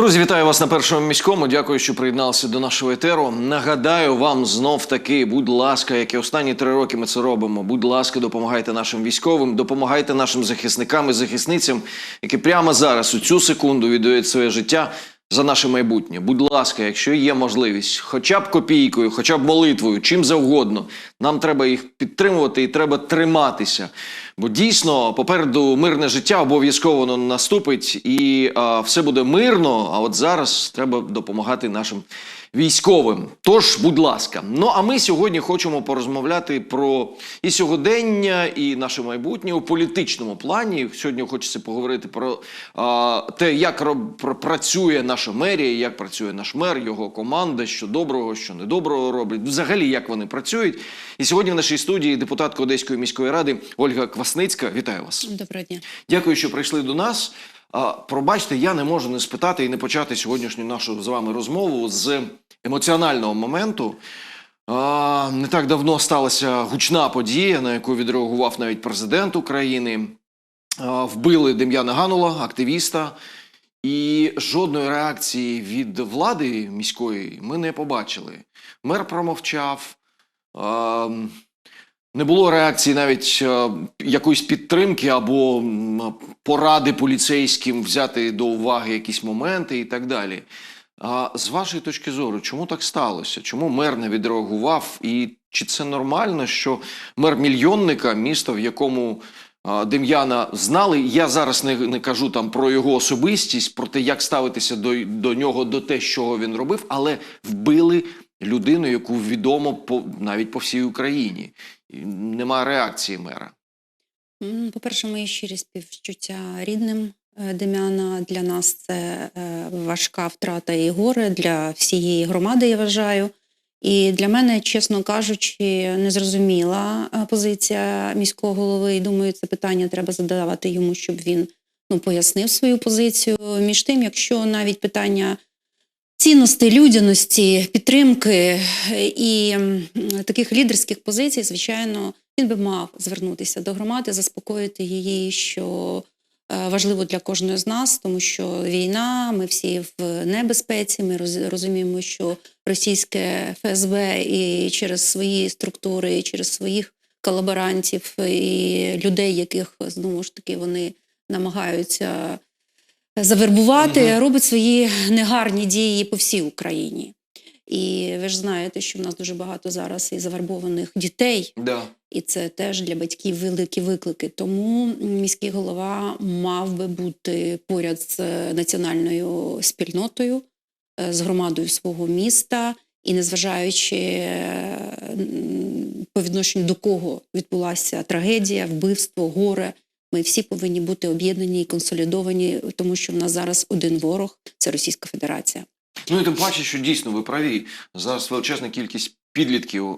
Друзі, вітаю вас на першому міському. Дякую, що приєдналися до нашого етеру. Нагадаю вам знов таки, будь ласка, як і останні три роки ми це робимо. Будь ласка, допомагайте нашим військовим, допомагайте нашим захисникам і захисницям, які прямо зараз, у цю секунду, віддають своє життя за наше майбутнє. Будь ласка, якщо є можливість, хоча б копійкою, хоча б молитвою, чим завгодно, нам треба їх підтримувати і треба триматися. Бо дійсно попереду мирне життя обов'язково наступить, і а, все буде мирно. А от зараз треба допомагати нашим військовим. Тож, будь ласка. Ну а ми сьогодні хочемо порозмовляти про і сьогодення, і наше майбутнє у політичному плані. Сьогодні хочеться поговорити про а, те, як роб, про, працює наша мерія, як працює наш мер, його команда, що доброго, що недоброго роблять. Взагалі, як вони працюють. І сьогодні в нашій студії депутатка Одеської міської ради Ольга Квасницька. Вітаю вас. Доброго дня. Дякую, що прийшли до нас. Пробачте, я не можу не спитати і не почати сьогоднішню нашу з вами розмову з емоціонального моменту. Не так давно сталася гучна подія, на яку відреагував навіть президент України. Вбили Дем'яна Ганула, активіста. І жодної реакції від влади міської ми не побачили. Мер промовчав. Не було реакції навіть е, якоїсь підтримки або поради поліцейським взяти до уваги якісь моменти і так далі. А з вашої точки зору, чому так сталося? Чому мер не відреагував? І чи це нормально, що мер мільйонника, міста, в якому Дем'яна знали? Я зараз не, не кажу там про його особистість, про те, як ставитися до, до нього, до те, що він робив, але вбили людину, яку відомо по навіть по всій Україні. Нема реакції мера. По-перше, мої щирі співчуття рідним е, Дем'яна. Для нас це е, важка втрата і горе для всієї громади, я вважаю. І для мене, чесно кажучи, незрозуміла е, позиція міського голови. І думаю, це питання треба задавати йому, щоб він ну, пояснив свою позицію. Між тим, якщо навіть питання цінності, людяності, підтримки е, і таких лідерських позицій, звичайно, він би мав звернутися до громади, заспокоїти її, що е, важливо для кожної з нас, тому що війна, ми всі в небезпеці. Ми роз- розуміємо, що російське ФСБ і через свої структури, і через своїх колаборантів і людей, яких знову ж таки вони намагаються завербувати, Мгм. робить свої негарні дії по всій Україні. І ви ж знаєте, що в нас дуже багато зараз і завербованих дітей, Да. і це теж для батьків великі виклики. Тому міський голова мав би бути поряд з національною спільнотою, е, з громадою свого міста, і незважаючи е, по відношенню до кого відбулася трагедія, вбивство, горе. Ми всі повинні бути об'єднані і консолідовані, тому що в нас зараз один ворог це Російська Федерація. Ну і тим паче, що дійсно ви праві. Зараз величезна кількість підлітків,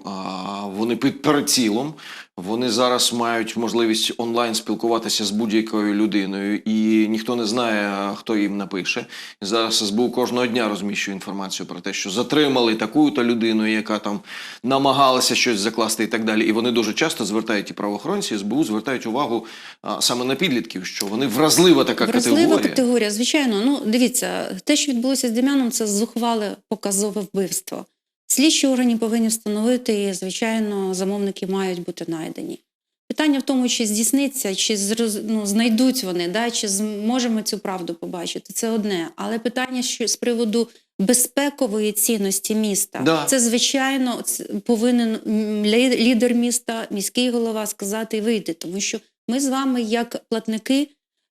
вони під прицілом. Вони зараз мають можливість онлайн спілкуватися з будь-якою людиною, і ніхто не знає, хто їм напише. Зараз СБУ кожного дня розміщує інформацію про те, що затримали таку-то людину, яка там намагалася щось закласти і так далі. І вони дуже часто звертають і правоохоронці, СБУ звертають увагу а, саме на підлітків, що вони вразлива така Вразлива категорія. категорія, звичайно. Ну, дивіться, те, що відбулося з Дем'яном, це зухвале показове вбивство. Слідчі органи повинні встановити, і, звичайно, замовники мають бути знайдені. Питання в тому, чи здійсниться, чи ну, знайдуть вони, да, чи зможемо цю правду побачити. Це одне. Але питання що з приводу безпекової цінності міста, Да. це звичайно повинен лідер міста, міський голова сказати і вийти, тому що ми з вами, як платники,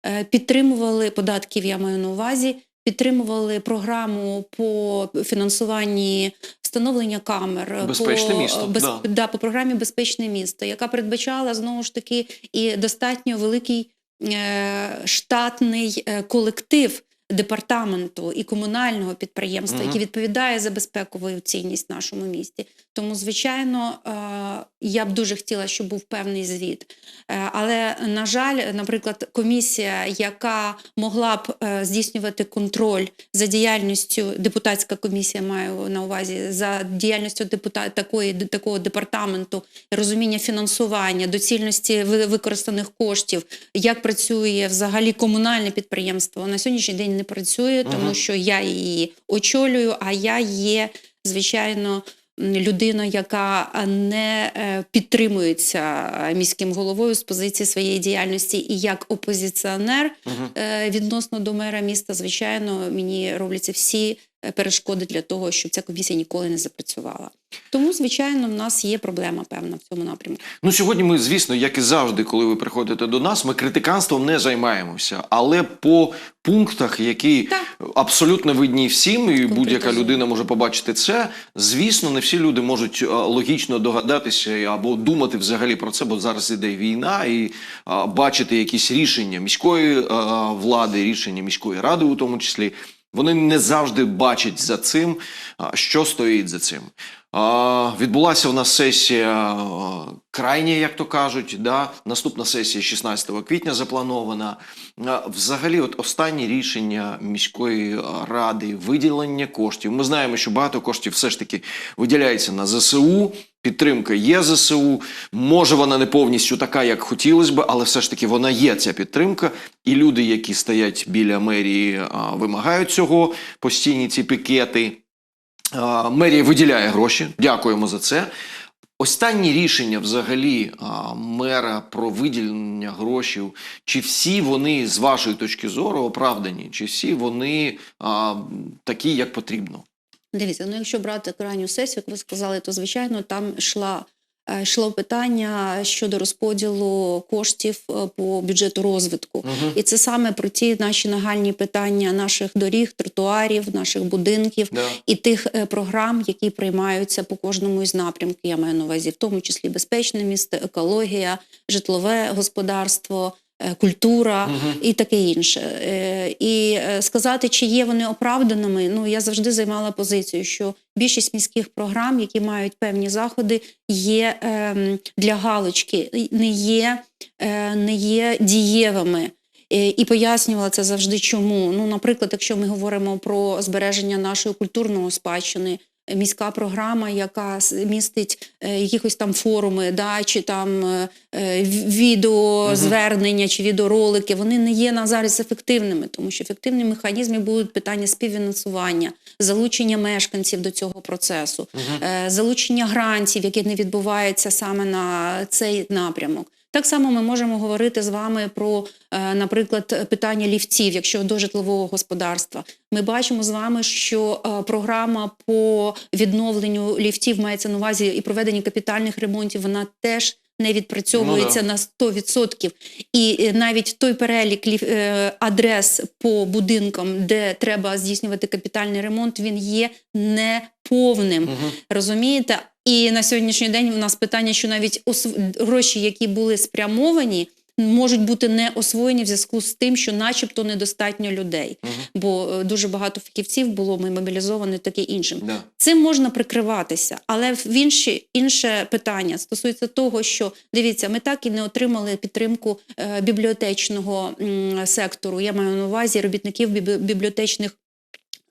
е, підтримували податків, я маю на увазі, підтримували програму по фінансуванні встановлення камер Безпечне по, місто, без- да. да, по програмі Безпечне місто, яка передбачала знову ж таки і достатньо великий е, штатний е, колектив департаменту і комунального підприємства, Мгм. який відповідає за безпекову цінність в нашому місті. Тому, звичайно, е, я б дуже хотіла, щоб був певний звіт. Е, Але, на жаль, наприклад, комісія, яка могла б е, здійснювати контроль за діяльністю, депутатська комісія маю на увазі за діяльністю депута, такої, такого департаменту, розуміння фінансування, доцільності ви- використаних коштів, як працює взагалі комунальне підприємство, на сьогоднішній день не працює, тому Мгм. що я її очолюю, а я є, звичайно. Людина, яка не е, підтримується е, міським головою з позиції своєї діяльності, і як опозиціонер е, відносно до мера міста, звичайно, мені робляться всі перешкоди для того, щоб ця комісія ніколи не запрацювала. Тому, звичайно, в нас є проблема певна в цьому напрямку. Ну, сьогодні ми, звісно, як і завжди, коли ви приходите до нас, ми критиканством не займаємося, але по пунктах, які Так. абсолютно видні всім, і будь-яка людина може побачити це. Звісно, не всі люди можуть е, логічно догадатися або думати взагалі про це, бо зараз іде війна, і а, бачити якісь рішення міської е, влади, рішення міської ради, у тому числі. Вони не завжди бачать за цим, що стоїть за цим. Відбулася у нас сесія крайня, як то кажуть. Да? Наступна сесія 16 квітня запланована. Взагалі, от останні рішення міської ради, виділення коштів. Ми знаємо, що багато коштів все ж таки виділяється на ЗСУ. Підтримка є ЗСУ. Може, вона не повністю така, як хотілося б, але все ж таки вона є ця підтримка. І люди, які стоять біля мерії, вимагають цього, постійні ці пікети. Мерія виділяє гроші. Дякуємо за це. Останні рішення взагалі мера про виділення грошів, чи всі вони з вашої точки зору оправдані, чи всі вони а, такі, як потрібно? Дивіться, ну якщо брати крайню сесію, як ви сказали, то звичайно там йшла. Е, Йшло питання щодо розподілу коштів е, по бюджету розвитку, Угу. і це саме про ті наші нагальні питання наших доріг, тротуарів, наших будинків Да. і тих е, програм, які приймаються по кожному із напрямків. Я маю на увазі, в тому числі безпечне місто, екологія, житлове господарство, культура Мгм. і таке інше. Е, І е, сказати, чи є вони оправданими, ну я завжди займала позицію, що більшість міських програм, які мають певні заходи, є ем, для галочки, не є, е, не є дієвими. Е, І пояснювала це завжди чому. Ну, наприклад, якщо ми говоримо про збереження нашої культурної спадщини, е, міська програма, яка містить е, якихось там форуми, да, чи там е, е, відеозвернення, чи відеоролики, вони не є на зараз ефективними, тому що ефективні механізми будуть питання співфінансування, залучення мешканців до цього процесу, залучення грантів, які не відбуваються саме на цей напрямок. Так само ми можемо говорити з вами про, е, наприклад, питання ліфтів, якщо до житлового господарства. Ми бачимо з вами, що е, програма по відновленню ліфтів мається на увазі і проведення капітальних ремонтів. Вона теж не відпрацьовується Ну да. на 100%. І е, навіть той перелік адрес по будинкам, де треба здійснювати капітальний ремонт, він є неповним. Угу. Розумієте? І на сьогоднішній день у нас питання, що навіть осв- гроші, які були спрямовані, можуть бути не освоєні в зв'язку з тим, що, начебто, недостатньо людей. Угу. Бо е, дуже багато фахівців було ми мобілізовані, таке іншим. Да. Цим можна прикриватися, але в інші інше питання стосується того, що дивіться, ми так і не отримали підтримку е, бібліотечного м, сектору. Я маю на увазі робітників біб- бібліотечних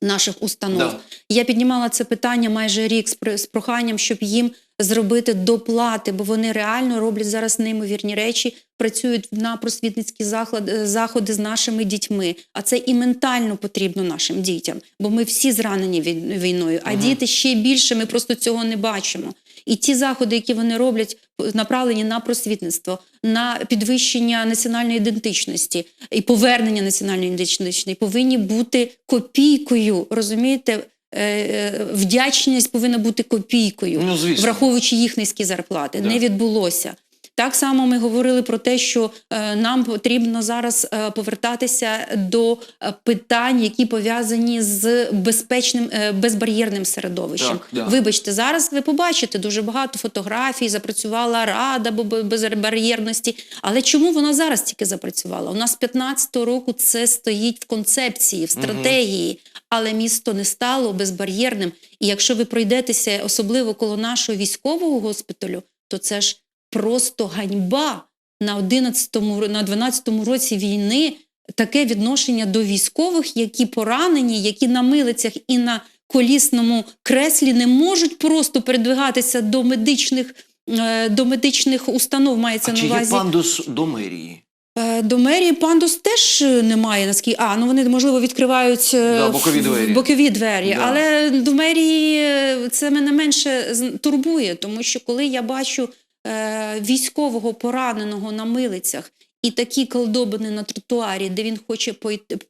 наших установ. Да. Я піднімала це питання майже рік з, проханням, щоб їм зробити доплати, бо вони реально роблять зараз неймовірні речі, працюють на просвітницькі заходи, заходи з нашими дітьми. А це і ментально потрібно нашим дітям, бо ми всі зранені війною, а угу. діти ще більше. Ми просто цього не бачимо. І ті заходи, які вони роблять, направлені на просвітництво, на підвищення національної ідентичності і повернення національної ідентичності, повинні бути копійкою. Розумієте, Е, е, вдячність повинна бути копійкою, Ну, звісно. враховуючи їх низькі зарплати. Да. Не відбулося. Так само ми говорили про те, що е, нам потрібно зараз е, повертатися до е, питань, які пов'язані з безпечним безбар'єрним середовищем. Так, да. Вибачте, зараз ви побачите дуже багато фотографій. Запрацювала рада безбар'єрності. Але чому вона зараз тільки запрацювала? У нас з 15-го року це стоїть в концепції, в стратегії, але місто не стало безбар'єрним. І якщо ви пройдетеся, особливо коло нашого військового госпіталю, то це ж просто ганьба на 11-му, на 12-му році війни. Таке відношення до військових, які поранені, які на милицях і на колісному креслі не можуть просто передвигатися до медичних, е, до медичних установ. Мається А на чи є пандус до мерії? Е, До мерії пандус теж немає наскільки. А, ну вони можливо відкривають е, Да, бокові двері. бокові двері. Да. Але до мерії це мене менше турбує, тому що коли я бачу е, військового пораненого на милицях і такі колдобини на тротуарі, де він хоче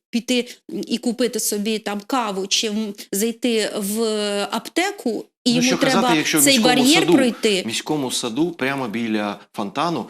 піти і купити собі там каву чи зайти в аптеку, і Ну, йому що казати, треба якщо цей бар'єр саду- пройти. В міському саду, прямо біля фонтану,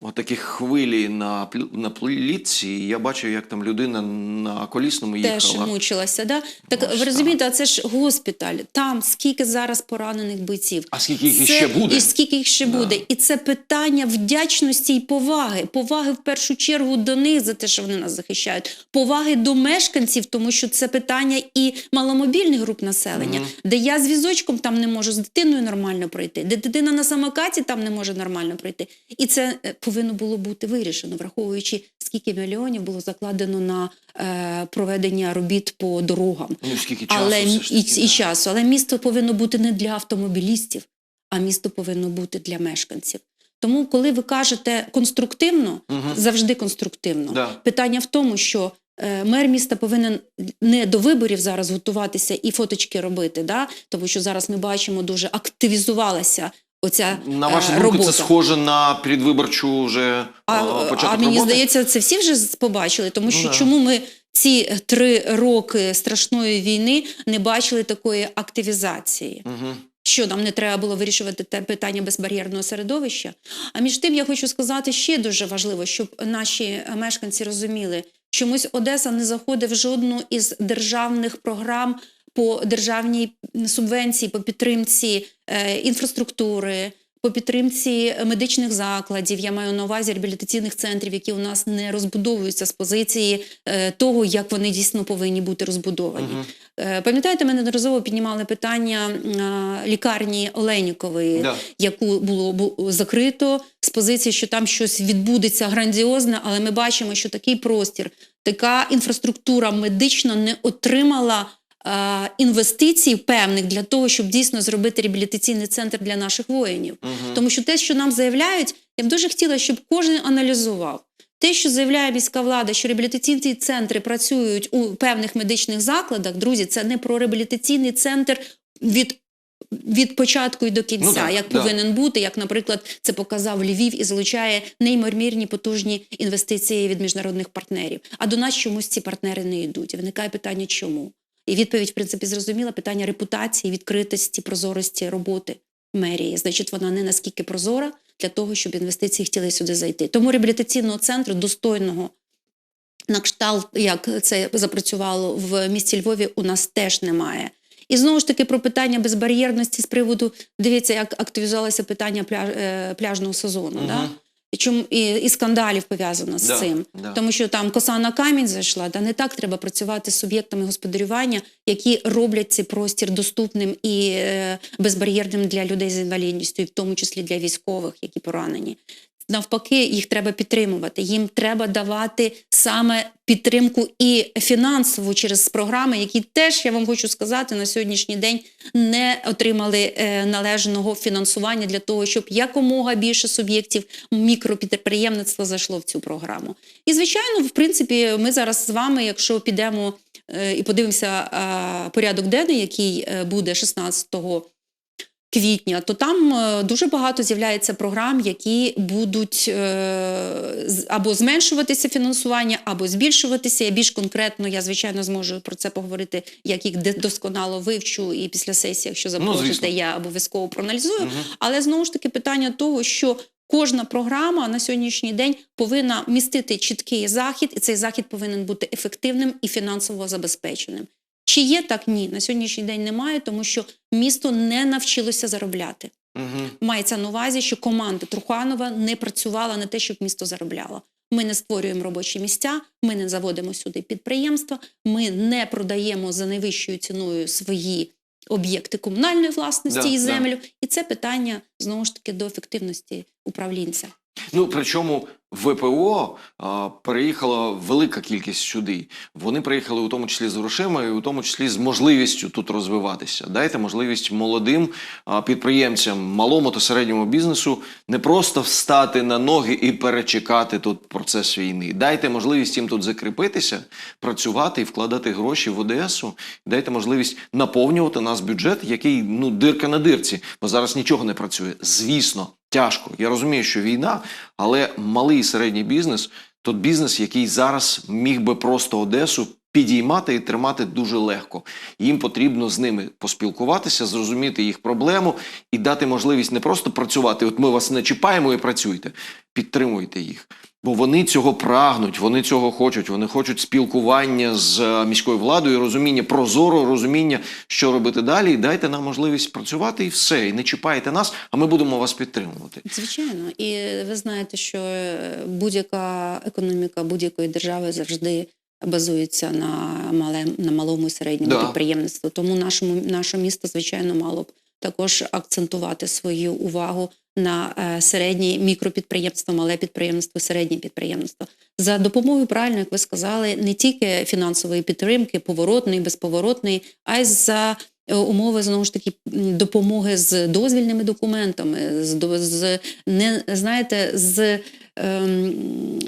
отакі хвилі на, на плітці. і Я бачив, як там людина на колісному Теж мучилася, да? Так Ось ви розумієте, а це ж госпіталь. Там скільки зараз поранених бойців. А скільки їх Це- іще буде? І скільки їх ще Да. буде. І це питання вдячності і поваги. Поваги в першу чергу до них за те, що вони нас захищають. Поваги до мешканців, тому що це питання і маломобільних груп населення, Мгм. де я з візочком там не можу з дитиною нормально пройти, де дитина на самокаті там не може нормально пройти. І це е, повинно було бути вирішено, враховуючи скільки мільйонів було закладено на е, проведення робіт по дорогам. Ну, скільки часу Але все ж і, таки, і да. часу. Але місто повинно бути не для автомобілістів, а місто повинно бути для мешканців. Тому, коли ви кажете конструктивно, Мгм. завжди конструктивно. Да. Питання в тому, що е, мер міста повинен не до виборів зараз готуватися і фоточки робити, да? тому що зараз ми бачимо дуже активізувалася оця На вашу е, думку, робота. це схоже на предвиборчу вже А, а, початок а мені роботи? здається, це всі вже побачили, тому Ну що да. чому ми ці три роки страшної війни не бачили такої активізації? Угу. Що нам не треба було вирішувати те питання безбар'єрного середовища? А між тим я хочу сказати ще дуже важливо, щоб наші мешканці розуміли, чомусь Одеса не заходить в жодну із державних програм по державній субвенції, по підтримці е, інфраструктури. По підтримці медичних закладів, я маю на увазі реабілітаційних центрів, які у нас не розбудовуються з позиції е, того, як вони дійсно повинні бути розбудовані. Е, Пам'ятаєте, ми неодноразово піднімали питання лікарні Оленікової, Да. яку було бу- закрито з позиції, що там щось відбудеться грандіозне, але ми бачимо, що такий простір, така інфраструктура медична не отримала. Е, Інвестицій певних для того, щоб дійсно зробити реабілітаційний центр для наших воїнів. Мгм. Тому що те, що нам заявляють, я б дуже хотіла, щоб кожен аналізував. Те, що заявляє міська влада, що реабілітаційні центри працюють у певних медичних закладах, друзі, це не про реабілітаційний центр від. Від початку і до кінця, Ну так, як да. повинен бути, як, наприклад, це показав Львів і залучає неймовірні потужні інвестиції від міжнародних партнерів. А до нас чомусь ці партнери не йдуть. Виникає питання, чому? І відповідь, в принципі, зрозуміла питання репутації, відкритості, прозорості роботи мерії. Значить, вона не наскільки прозора для того, щоб інвестиції хотіли сюди зайти. Тому реабілітаційного центру достойного на кшталт, як це запрацювало в місті Львові, у нас теж немає. І знову ж таки про питання безбар'єрності з приводу дивіться, як активізувалося питання пляж, е, пляжного сезону. Да? Чому, і, і скандалів пов'язано з Да, цим. да. Тому що там коса на камінь зайшла, та не так треба працювати з суб'єктами господарювання, які роблять цей простір доступним і е, безбар'єрним для людей з інвалідністю, і в тому числі для військових, які поранені. Навпаки, їх треба підтримувати. Їм треба давати саме підтримку і фінансову через програми, які теж я вам хочу сказати на сьогоднішній день не отримали е, належного фінансування для того, щоб якомога більше суб'єктів мікропідприємництва зайшло в цю програму. І звичайно, в принципі, ми зараз з вами, якщо підемо е, і подивимося порядок денний, який е, буде 16 квітня, то там е, дуже багато з'являється програм, які будуть е, або зменшуватися фінансування, або збільшуватися. Я більш конкретно, я звичайно зможу про це поговорити, як їх досконало вивчу, і після сесії, якщо запросите, звісно. я обов'язково проаналізую. Мгм. Але знову ж таки питання того, що кожна програма на сьогоднішній день повинна містити чіткий захід, і цей захід повинен бути ефективним і фінансово забезпеченим. Чи є так? Ні, на сьогоднішній день немає, тому що місто не навчилося заробляти. Мгм. Мається на увазі, що команда Труханова не працювала на те, щоб місто заробляло. Ми не створюємо робочі місця, ми не заводимо сюди підприємства, ми не продаємо за найвищою ціною свої об'єкти комунальної власності Да, і да. землю. І це питання знову ж таки до ефективності управлінця. Ну, причому ВПО а, переїхала велика кількість сюди. Вони приїхали у тому числі з грошима, і у тому числі з можливістю тут розвиватися. Дайте можливість молодим а, підприємцям, малому та середньому бізнесу не просто встати на ноги і перечекати тут процес війни. Дайте можливість їм тут закріпитися, працювати і вкладати гроші в Одесу. Дайте можливість наповнювати нас бюджет, який ну дирка на дирці, бо зараз нічого не працює. Звісно, тяжко. Я розумію, що війна, але малий і середній бізнес то бізнес, який зараз міг би просто Одесу підіймати і тримати дуже легко. Їм потрібно з ними поспілкуватися, зрозуміти їх проблему і дати можливість не просто працювати. От ми вас не чіпаємо і працюйте, підтримуйте їх. Бо вони цього прагнуть, вони цього хочуть. Вони хочуть спілкування з е, міською владою, розуміння прозоро, розуміння, що робити далі. І дайте нам можливість працювати і все. І не чіпайте нас, а ми будемо вас підтримувати. Звичайно, і ви знаєте, що е, будь-яка економіка будь-якої держави завжди базується на мале, на малому і середньому Да. підприємництві. Тому нашому наше місто, звичайно, мало б також акцентувати свою увагу на е, середні мікропідприємства, мале підприємство, середнє підприємство. За допомогою, правильно, як ви сказали, не тільки фінансової підтримки, поворотної, безповоротної, а й за е, умови знову ж таки допомоги з дозвільними документами, з, з не знаєте, з ем,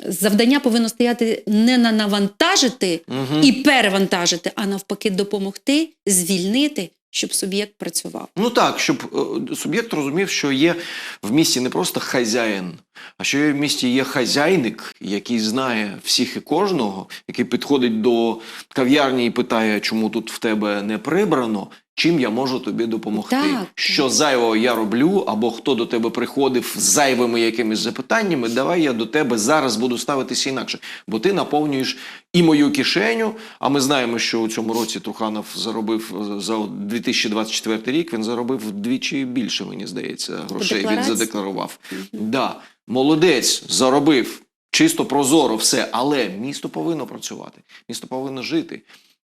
завдання повинно стояти не на навантажити Угу. і перевантажити, а навпаки, допомогти звільнити, щоб суб'єкт працював. Ну так, щоб е, суб'єкт розумів, що є в місті не просто хазяїн, а що є в місті є хазяйник, який знає всіх і кожного, який підходить до кав'ярні і питає, чому тут в тебе не прибрано. Чим я можу тобі допомогти? Так. Що зайвого я роблю, або хто до тебе приходив з зайвими якимись запитаннями, давай я до тебе зараз буду ставитися інакше. Бо ти наповнюєш і мою кишеню. А ми знаємо, що у цьому році Труханов заробив е, за 2024 рік. Він заробив вдвічі більше, мені здається, грошей він задекларував. Да, молодець, заробив. Чисто прозоро все, але місто повинно працювати, місто повинно жити.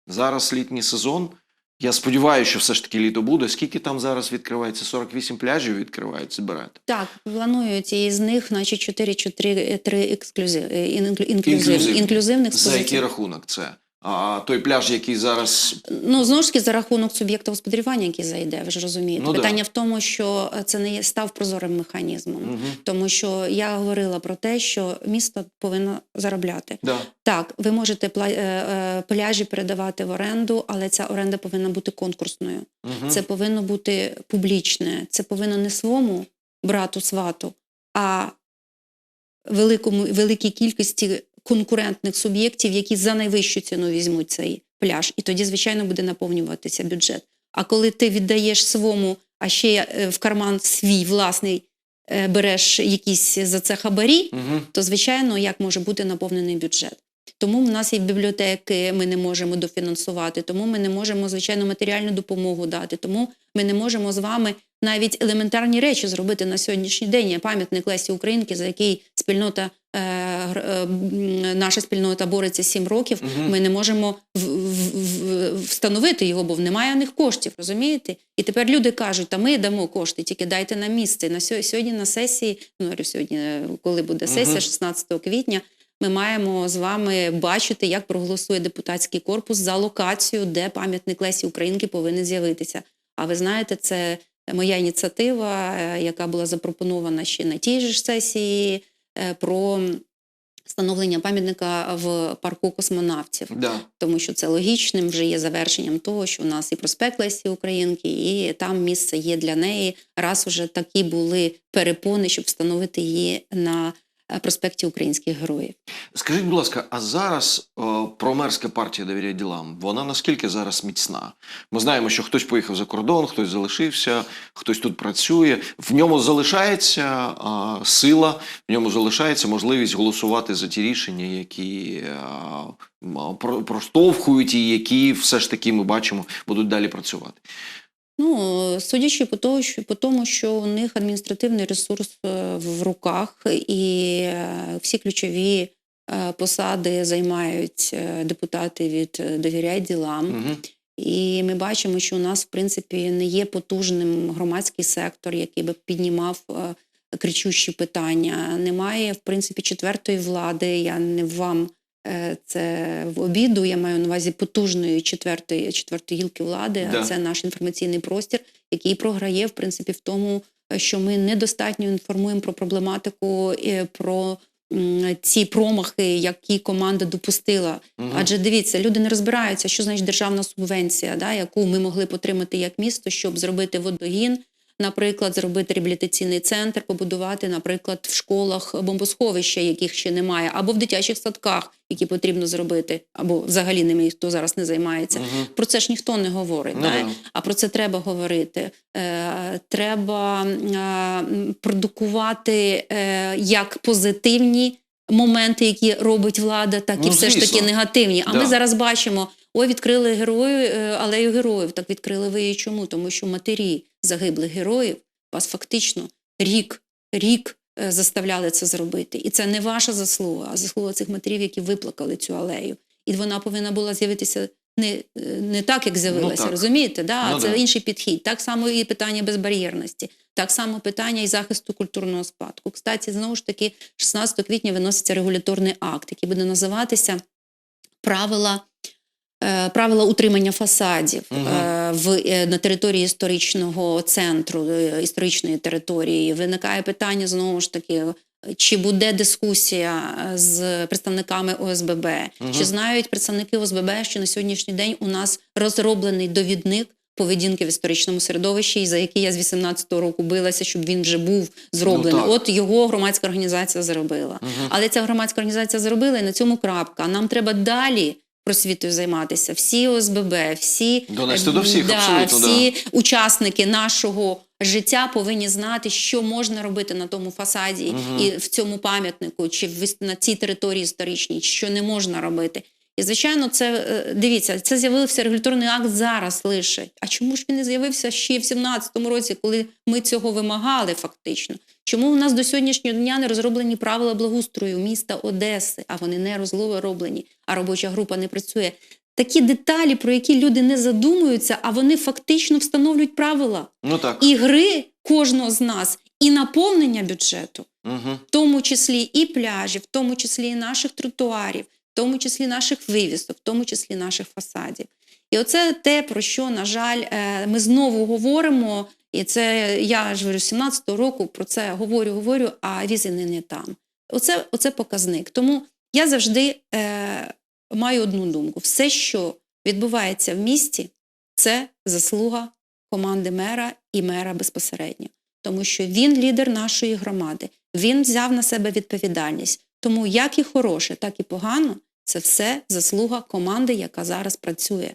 Зараз літній сезон. Я сподіваюся, що все ж таки літо буде. Скільки там зараз відкривається? 48 пляжів відкривають, збирати. Так, планують, і з них, значить, 4 чи 3, 3 ексклюзив, е, інклюзив, інклюзивних інклюзивних За який рахунок це? А той пляж, який зараз Ну, знову ж таки, за рахунок суб'єкта господарювання, який зайде, ви ж розумієте. Ну, да. Питання в тому, що це не став прозорим механізмом. Мгм. Тому що я говорила про те, що місто повинно заробляти. да. Так, ви можете пла- е, е, пляжі передавати в оренду, але ця оренда повинна бути конкурсною. Мгм. Це повинно бути публічне. Це повинно не своєму брату свату, а великому, великій кількості конкурентних суб'єктів, які за найвищу ціну візьмуть цей пляж. І тоді, звичайно, буде наповнюватися бюджет. А коли ти віддаєш своєму, а ще е, в карман свій власний е, береш якісь за це хабарі, Мгм. то звичайно, як може бути наповнений бюджет. Тому в нас є бібліотеки, ми не можемо дофінансувати, тому ми не можемо, звичайно, матеріальну допомогу дати. Тому ми не можемо з вами навіть елементарні речі зробити на сьогоднішній день. Є пам'ятник Лесі Українки, за який спільнота, е, е, наша спільнота бореться сім років. Мгм. Ми не можемо в- в- в- встановити його, бо немає у них коштів, розумієте? І тепер люди кажуть, та ми дамо кошти, тільки дайте нам місце. На сьо- сьогодні на сесії, ну говорю, сьогодні, е, коли буде сесія, Мгм. 16 квітня. Ми маємо з вами бачити, як проголосує депутатський корпус за локацію, де пам'ятник Лесі Українки повинен з'явитися. А ви знаєте, це моя ініціатива, е, яка була запропонована ще на тій же ж сесії е, про встановлення пам'ятника в парку космонавтів Да. тому що це логічним вже є завершенням того, що у нас і проспект Лесі Українки, і там місце є для неї. Раз уже такі були перепони, щоб встановити її на проспекті українських героїв. Скажіть, будь ласка, а зараз о, промерська партія довіряє ділам, вона наскільки зараз міцна? Ми знаємо, що хтось поїхав за кордон, хтось залишився, хтось тут працює. В ньому залишається а, сила, в ньому залишається можливість голосувати за ті рішення, які про- проштовхують і які все ж таки ми бачимо будуть далі працювати. Ну, судячи по тому, що по тому, що у них адміністративний ресурс е, в руках, і е, всі ключові е, посади займають депутати від довіряй ділам. Угу. І ми бачимо, що у нас, в принципі, не є потужним громадський сектор, який би піднімав кричущі питання. Немає, в принципі, четвертої влади. Я не вам це в обіду. Я маю на увазі потужної четвертої, четвертої гілки влади. Да. А це наш інформаційний простір, який програє, в принципі, в тому, е, що ми недостатньо інформуємо про проблематику, е, про ці промахи, які команда допустила. Мгм. Адже дивіться, люди не розбираються, що значить державна субвенція, да, яку ми могли б отримати як місто, щоб зробити водогін, наприклад, зробити реабілітаційний центр, побудувати, наприклад, в школах бомбосховища, яких ще немає, або в дитячих садках, які потрібно зробити, або взагалі ними ніхто зараз не займається. Мгм. Про це ж ніхто не говорить. Ну, да? А про це треба говорити. Е, треба е, продукувати е, як позитивні моменти, які робить влада, так і Ну, все ж таки негативні. А Да. ми зараз бачимо: ой, відкрили герою е, алею героїв. Так відкрили ви її чому? Тому що матері загиблих героїв вас фактично рік, рік е, заставляли це зробити. І це не ваша заслуга, а заслуга цих матерів, які виплакали цю алею. І вона повинна була з'явитися не, е, не так, як з'явилася, так. розумієте? Да? Ну, це да. інший підхід. Так само і питання безбар'єрності, так само питання і захисту культурного спадку. Кстати, знову ж таки, 16 квітня виноситься регуляторний акт, який буде називатися правила. Е, Правила утримання фасадів е, в е, на території історичного центру, історичної території. Виникає питання знову ж таки, чи буде дискусія з представниками ОСББ, Мгм. чи знають представники ОСББ, що на сьогоднішній день у нас розроблений довідник поведінки в історичному середовищі, і за який я з 18-го року билася, щоб він вже був зроблений. Ну. От його громадська організація зробила. Мгм. Але ця громадська організація зробила, і на цьому крапка. Нам треба далі просвітою займатися. Всі ОСББ, всі, Донести до всіх, да, абсолютно, всі учасники нашого життя повинні знати, що можна робити на тому фасаді угу. і в цьому пам'ятнику, чи на цій території історичній, що не можна робити. І звичайно, це е, дивіться, це з'явився регуляторний акт зараз лише. А чому ж він не з'явився ще в 17-му році, коли ми цього вимагали фактично? Чому у нас до сьогоднішнього дня не розроблені правила благоустрою міста Одеси, а вони не розроблені, а робоча група не працює? Такі деталі, про які люди не задумуються, а вони фактично встановлюють правила Ну так. і гри кожного з нас, і наповнення бюджету Мгм. в тому числі і пляжів, в тому числі і наших тротуарів, в тому числі наших вивісок, в тому числі наших фасадів. І оце те, про що, на жаль, е, ми знову говоримо. І це я ж говорю, 17-го року про це говорю, говорю, а візи не там. Оце, оце показник. Тому я завжди е, маю одну думку: все, що відбувається в місті, це заслуга команди мера і мера безпосередньо тому що він лідер нашої громади. Він взяв на себе відповідальність. Тому як і хороше, так і погано це все заслуга команди, яка зараз працює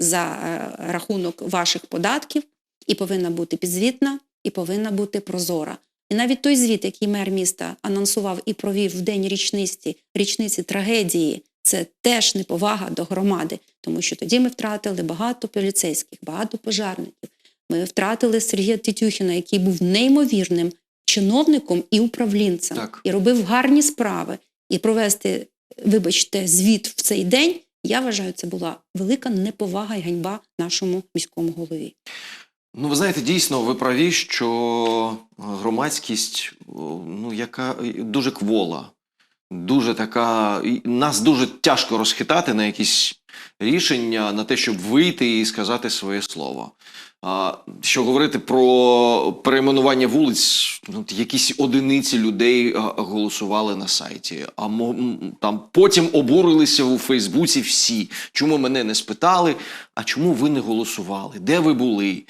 за е, рахунок ваших податків, і повинна бути підзвітна, і повинна бути прозора. І навіть той звіт, який мер міста анонсував і провів в день річниці, річниці трагедії, це теж неповага до громади, тому що тоді ми втратили багато поліцейських, багато пожарників. Ми втратили Сергія Тетюхіна, який був неймовірним чиновником і управлінцем, Так. і робив гарні справи. І провести, вибачте, звіт в цей день. Я вважаю, це була велика неповага і ганьба нашому міському голові. Ну, ви знаєте, дійсно, ви праві, що громадськість, ну, яка е, дуже квола, дуже така. Нас дуже тяжко розхитати на якісь рішення, на те, щоб вийти і сказати своє слово. Що говорити про перейменування вулиць, ну, якісь одиниці людей голосували на сайті, а там потім обурилися у Фейсбуці всі. Чому мене не спитали? А чому ви не голосували? Де ви були?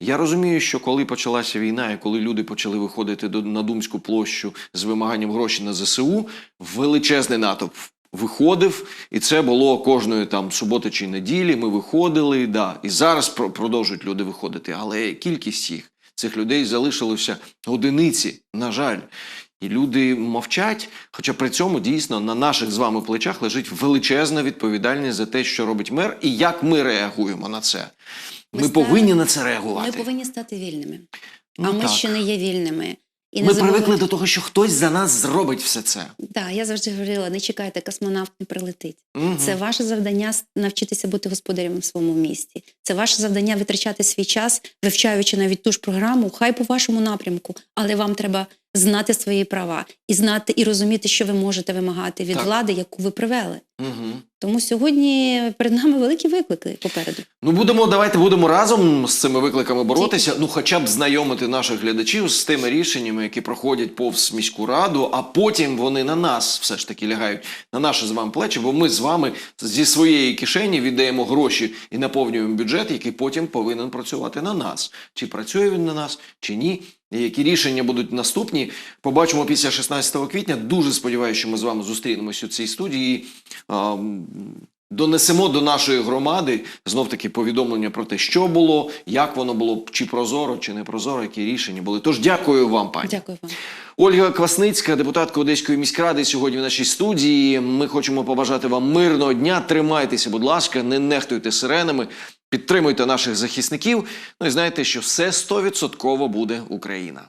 Я розумію, що коли почалася війна, і коли люди почали виходити на Думську площу з вимаганням грошей на ЗСУ, величезний натовп виходив, і це було кожної там суботи чи неділі. Ми виходили, да, і зараз продовжують люди виходити. Але кількість їх цих людей залишилося одиниці, на жаль. І люди мовчать, хоча при цьому дійсно на наших з вами плечах лежить величезна відповідальність за те, що робить мер, і як ми реагуємо на це. Ми, Ми повинні ста- на це реагувати. Ми повинні стати вільними. Ну, а ми так. ще не є вільними. І Ми забувайте- привикли до того, що хтось за нас зробить все це. Так, я завжди говорила: не чекайте, космонавт не прилетить. Угу. Це ваше завдання навчитися бути господарем в своєму місті. Це ваше завдання витрачати свій час, вивчаючи навіть ту ж програму, хай по вашому напрямку, але вам треба знати свої права і знати і розуміти, що ви можете вимагати від Так. влади, яку ви привели. Угу. Тому сьогодні перед нами великі виклики попереду. Ну, будемо, давайте будемо разом з цими викликами боротися. Ну, хоча б знайомити наших глядачів з тими рішеннями, які проходять повз міську раду, а потім вони на нас все ж таки лягають на наші з вами плечі, бо ми з вами зі своєї кишені віддаємо гроші і наповнюємо бюджет, який потім повинен працювати на нас. Чи працює він на нас, чи ні. І Які рішення будуть наступні, побачимо після 16 квітня. Дуже сподіваюся, що ми з вами зустрінемось у цій студії. Донесемо до нашої громади знов таки повідомлення про те, що було, як воно було, чи прозоро, чи не прозоро, які рішення були. Тож дякую вам, пані. Дякую вам. Ольга Квасницька, депутатка Одеської міськради, сьогодні в нашій студії. Ми хочемо побажати вам мирного дня. Тримайтеся, будь ласка, не нехтуйте сиренами, підтримуйте наших захисників. Ну і знаєте, що все стовідсотково буде Україна.